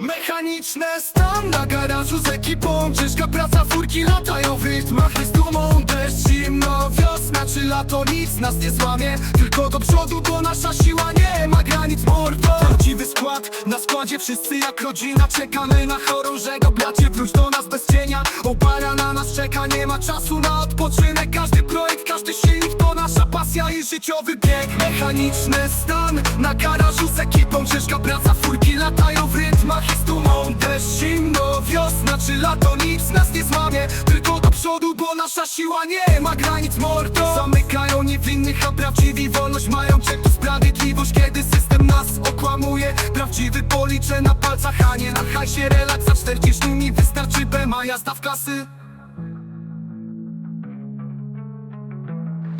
Mechaniczne stan na garażu z ekipą. Ciężka praca, furki latają w rytmach. Z dumą Deszcz, zimno, wiosna. Czy lato Nic nas nie złamie, tylko do przodu Bo nasza siła nie ma granic. Mordo! Prawdziwy skład, na składzie. Wszyscy jak rodzina Czekamy na chorążego, bracie wróć do nas bez cienia. Opara na nas czeka, nie ma czasu na odpoczynek. Każdy projekt, każdy silnik to nasza pasja i życiowy bieg. Mechaniczny stan na garażu z ekipą. Ciężka praca, furki latają i z dumą Deszcz, zimno, wiosna czy lato Nic nas nie złamie, tylko do przodu Bo nasza siła nie ma granic mordo. Zamykają niewinnych, a prawdziwi wolność mają Gdzie tu sprawiedliwość, kiedy system nas okłamuje. Prawdziwy policzę na palcach, a nie na hajsie. Relaks za 40 mi wystarczy Bema, jazda w klasy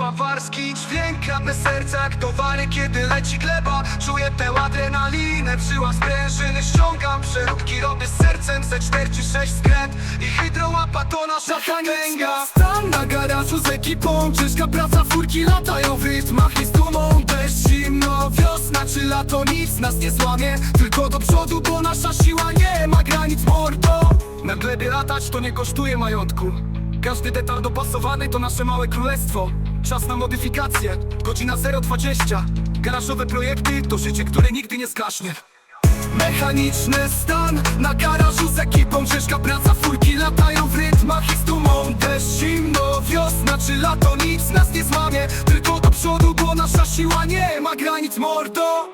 Bawarski dźwięk kradnę serca jak towary Kiedy leci gleba. Czuję tę adrenalinę w żyłach sprężyny Ściągam. Przeróbki robię z sercem Ze 46 skręt. I hydrołapa to nasza kręga Stan na garażu z ekipą Ciężka praca, furki latają w rytmach. I z dumą Deszcz, zimno, wiosna czy lato Nic nas nie złamie, tylko do przodu Bo nasza siła nie ma granic. Mordo! Na glebie latać to nie kosztuje majątku. Każdy detal dopasowany to nasze małe królestwo Czas na modyfikację, godzina 020 Garażowe projekty to życie, które nigdy nie zgaśnie Mechaniczny stan na garażu z ekipą. Ciężka praca, furki latają w rytmach i z dumą Deszcz, zimno, wiosna czy lato Nic nas nie złamie, tylko do przodu Bo nasza siła nie ma granic, mordo